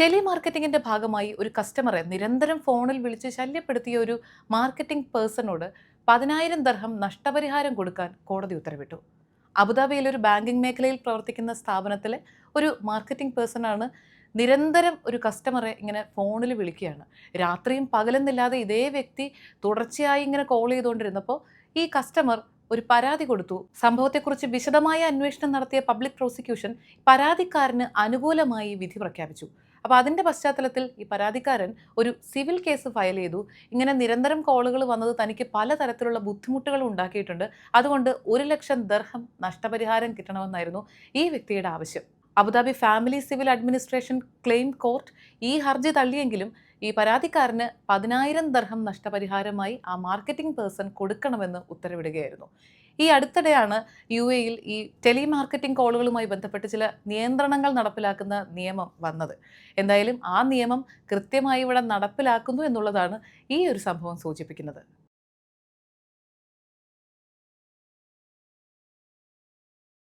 ടെലിമാർക്കറ്റിംഗിന്റെ ഭാഗമായി ഒരു കസ്റ്റമറെ നിരന്തരം ഫോണിൽ വിളിച്ച് ശല്യപ്പെടുത്തിയ ഒരു മാർക്കറ്റിംഗ് പേഴ്സണോട് പതിനായിരം ദർഹം നഷ്ടപരിഹാരം കൊടുക്കാൻ കോടതി ഉത്തരവിട്ടു. അബുദാബിയിലെ ഒരു ബാങ്കിംഗ് മേഖലയിൽ പ്രവർത്തിക്കുന്ന സ്ഥാപനത്തിലെ ഒരു മാർക്കറ്റിംഗ് പേഴ്സണാണ് നിരന്തരം ഒരു കസ്റ്റമറെ ഇങ്ങനെ ഫോണിൽ വിളിക്കുകയാണ്. രാത്രിയും പകലെന്നില്ലാതെ ഇതേ വ്യക്തി തുടർച്ചയായി ഇങ്ങനെ കോൾ ചെയ്തുകൊണ്ടിരുന്നപ്പോൾ ഈ കസ്റ്റമർ ഒരു പരാതി കൊടുത്തു. സംഭവത്തെക്കുറിച്ച് വിശദമായ അന്വേഷണം നടത്തിയ പബ്ലിക് പ്രോസിക്യൂഷൻ പരാതിക്കാരന് അനുകൂലമായി വിധി പ്രഖ്യാപിച്ചു. അപ്പോൾ അതിന്റെ പശ്ചാത്തലത്തിൽ ഈ പരാതിക്കാരൻ ഒരു സിവിൽ കേസ് ഫയൽ ചെയ്തു. ഇങ്ങനെ നിരന്തരം കോളുകൾ വന്നത് തനിക്ക് പലതരത്തിലുള്ള ബുദ്ധിമുട്ടുകൾ ഉണ്ടാക്കിയിട്ടുണ്ട്. അതുകൊണ്ട് ഒരു ലക്ഷം ദർഹം നഷ്ടപരിഹാരം കിട്ടണമെന്നായിരുന്നു ഈ വ്യക്തിയുടെ ആവശ്യം. Abu Dhabi family civil administration claim court ഈ ഹർജി തള്ളിയെങ്കിലും ഈ പരാതിക്കാരന് പതിനായിരം ദർഹം നഷ്ടപരിഹാരമായി ആ മാർക്കറ്റിംഗ് പേഴ്സൺ കൊടുക്കണമെന്ന് ഉത്തരവിടുകയായിരുന്നു. ഈ അടുത്തിടെയാണ് യു എയിൽ ഈ ടെലിമാർക്കറ്റിംഗ് കോളുകളുമായി ബന്ധപ്പെട്ട് ചില നിയന്ത്രണങ്ങൾ നടപ്പിലാക്കുന്ന നിയമം വന്നത്. എന്തായാലും ആ നിയമം കൃത്യമായി ഇവിടെ നടപ്പിലാക്കുന്നു എന്നുള്ളതാണ് ഈ ഒരു സംഭവം സൂചിപ്പിക്കുന്നത്.